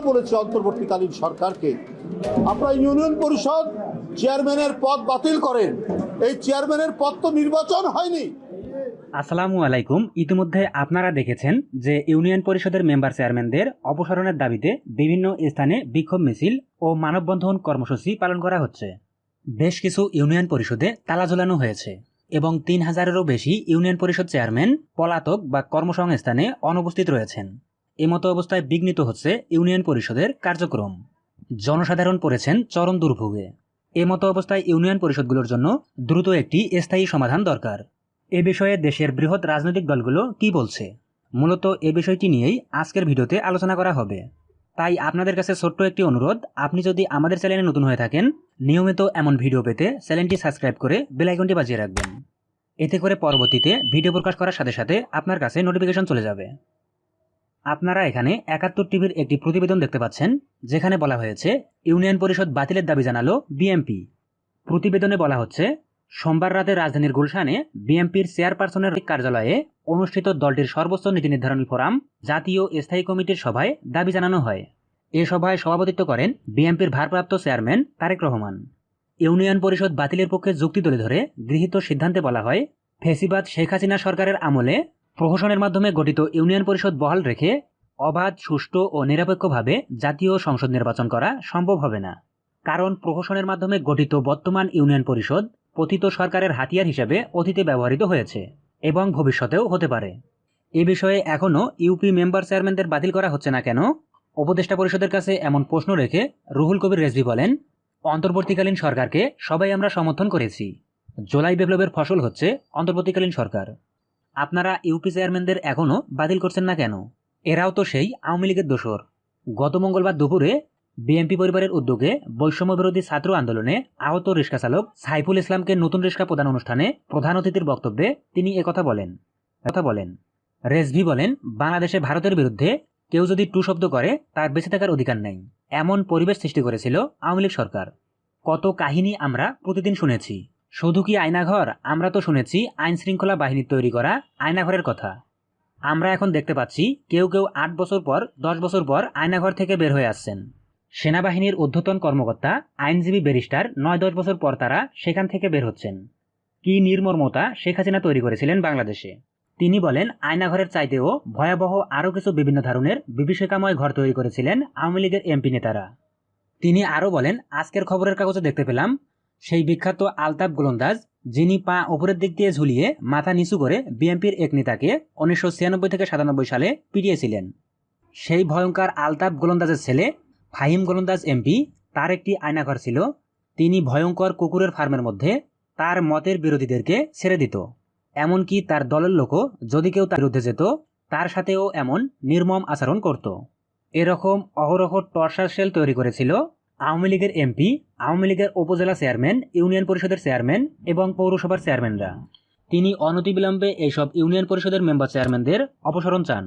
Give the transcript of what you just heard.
বলেছে অন্তর্বর্তীকালীন সরকারকে। আপনারা ইউনিয়ন পরিষদ চেয়ারম্যানের পদ বাতিল করেন। এই চেয়ারম্যানের পদ তো নির্বাচন হয়নি। আসসালামু আলাইকুম। ইতিমধ্যে আপনারা দেখেছেন যে ইউনিয়ন পরিষদের মেম্বার চেয়ারম্যানদের অপসারণের দাবিতে বিভিন্ন স্থানে বিক্ষোভ মিছিল ও মানববন্ধন কর্মসূচি পালন করা হচ্ছে। বেশ কিছু ইউনিয়ন পরিষদে তালা ঝোলানো হয়েছে এবং তিন হাজারেরও বেশি ইউনিয়ন পরিষদ চেয়ারম্যান, পলাতক বা কর্মসংস্থানে অনুপস্থিত রয়েছেন। এমতো অবস্থায় বিঘ্নিত হচ্ছে ইউনিয়ন পরিষদের কার্যক্রম। জনসাধারণ পড়েছেন চরম দুর্ভোগে। এমতো অবস্থায় ইউনিয়ন পরিষদগুলোর জন্য দ্রুত একটি স্থায়ী সমাধান দরকার। এ বিষয়ে দেশের বৃহৎ রাজনৈতিক দলগুলো কি বলছে? মূলত এ বিষয়টি নিয়েই আজকের ভিডিওতে আলোচনা করা হবে। তাই আপনাদের কাছে ছোট্ট একটি অনুরোধ, আপনি যদি আমাদের চ্যানেলে নতুন হয়ে থাকেন, নিয়মিত এমন ভিডিও পেতে চ্যানেলটি সাবস্ক্রাইব করে বেলাইকনটি বাজিয়ে রাখবেন। এতে করে পরবর্তীতে ভিডিও প্রকাশ করার সাথে সাথে আপনার কাছে নোটিফিকেশন চলে যাবে। আপনারা এখানে একাত্তর টিভির একটি প্রতিবেদন দেখতে পাচ্ছেন, যেখানে বলা হয়েছে, ইউনিয়ন পরিষদ বাতিলের দাবি জানালো বিএমপি প্রতিবেদনে বলা হচ্ছে, সোমবার রাতে রাজধানীর গুলশানে বিএনপির চেয়ারপারসনের কার্যালয়ে অনুষ্ঠিত দলটির সর্বোচ্চ নীতি নির্ধারণী ফোরাম, জাতীয় স্থায়ী কমিটির সভায় দাবি জানানো হয়। এ সভায় সভাপতিত্ব করেন বিএনপির ভারপ্রাপ্ত চেয়ারম্যান তারেক রহমান। ইউনিয়ন পরিষদ বাতিলের পক্ষে যুক্তি তুলে ধরে গৃহীত সিদ্ধান্তে বলা হয়, ফেসিবাদ শেখ হাসিনা সরকারের আমলে প্রহসনের মাধ্যমে গঠিত ইউনিয়ন পরিষদ বহাল রেখে অবাধ, সুষ্ঠু ও নিরপেক্ষভাবে জাতীয় সংসদ নির্বাচন করা সম্ভব হবে না। কারণ প্রহসনের মাধ্যমে গঠিত বর্তমান ইউনিয়ন পরিষদ পতিত সরকারের হাতিয়ার হিসেবে অতীতে ব্যবহৃত হয়েছে এবং ভবিষ্যতেও হতে পারে। এ বিষয়ে এখনও ইউপি মেম্বার চেয়ারম্যানদের বাতিল করা হচ্ছে না কেন? উপদেষ্টা পরিষদের কাছে এমন প্রশ্ন রেখে রুহুল কবির রেজভি বলেন, অন্তর্বর্তীকালীন সরকারকে সবাই আমরা সমর্থন করেছি। জুলাই বিপ্লবের ফসল হচ্ছে অন্তর্বর্তীকালীন সরকার। আপনারা ইউপি চেয়ারম্যানদের এখনও বাতিল করছেন না কেন? এরাও তো সেই আওয়ামী লীগের দোসর গত মঙ্গলবার দুপুরে বিএনপি পরিবারের উদ্যোগে বৈষম্য বিরোধী ছাত্র আন্দোলনে আহত রিক্সা চালক সাইফুল ইসলামকে নতুন রিক্সা প্রদান অনুষ্ঠানে প্রধান অতিথির বক্তব্যে তিনি একথা বলেন। কথা বলেন। রেজভি বলেন, বাংলাদেশে ভারতের বিরুদ্ধে কেউ যদি টু শব্দ করে, তার বেঁচে থাকার অধিকার নেই। এমন পরিবেশ সৃষ্টি করেছিল আওয়ামী লীগ সরকার। কত কাহিনী আমরা প্রতিদিন শুনেছি। শুধু কি আয়নাঘর? আমরা তো শুনেছি আইন শৃঙ্খলা বাহিনীর তৈরি করা আয়নাঘরের কথা। আমরা এখন দেখতে পাচ্ছি কেউ কেউ আট বছর পর, দশ বছর পর আয়নাঘর থেকে বের হয়ে আসছেন। সেনাবাহিনীর ঊর্ধ্বতন কর্মকর্তা, আইনজীবী ব্যারিস্টার নয় দশ বছর পর তারা সেখান থেকে বের হচ্ছেন। কি নির্মর্মতা শেখ হাসিনা তৈরি করেছিলেন বাংলাদেশে। তিনি বলেন, আয়নাঘরের চাইতেও ভয়াবহ আরও কিছু বিভিন্ন ধরনের বিভীষিকাময় ঘর তৈরি করেছিলেন আওয়ামী লীগের এমপি নেতারা। তিনি আরও বলেন, আজকের খবরের কাগজে দেখতে পেলাম সেই বিখ্যাত আলতাফ গোলন্দাজ, যিনি পা ওপরের দিক দিয়ে ঝুলিয়ে মাথা নিচু করে বিএনপির এক নেতাকে উনিশশো ছিয়ানব্বই থেকে সাতানব্বই সালে পিটিয়েছিলেন। সেই ভয়ঙ্কর আলতাফ গোলন্দাজের ছেলে, ফাহিম গোলন্দাজ এমপি, তার একটি আয়নাঘর ছিল। তিনি ভয়ঙ্কর কুকুরের ফার্মের মধ্যে তার মতের বিরোধীদেরকে ছেড়ে দিত। এমনকি তার দলের লোকও যদি কেউ তার বিরুদ্ধে যেত, তার সাথেও এমন নির্মম আচরণ করত। এরকম অহরহ টর্চার সেল তৈরি করেছিল আওয়ামী লীগের এমপি, আওয়ামী লীগের উপজেলা চেয়ারম্যান, ইউনিয়ন পরিষদের চেয়ারম্যান এবং পৌরসভার চেয়ারম্যানরা। তিনি অনতিবিলম্বে এইসব ইউনিয়ন পরিষদের মেম্বার চেয়ারম্যানদের অপসারণ চান।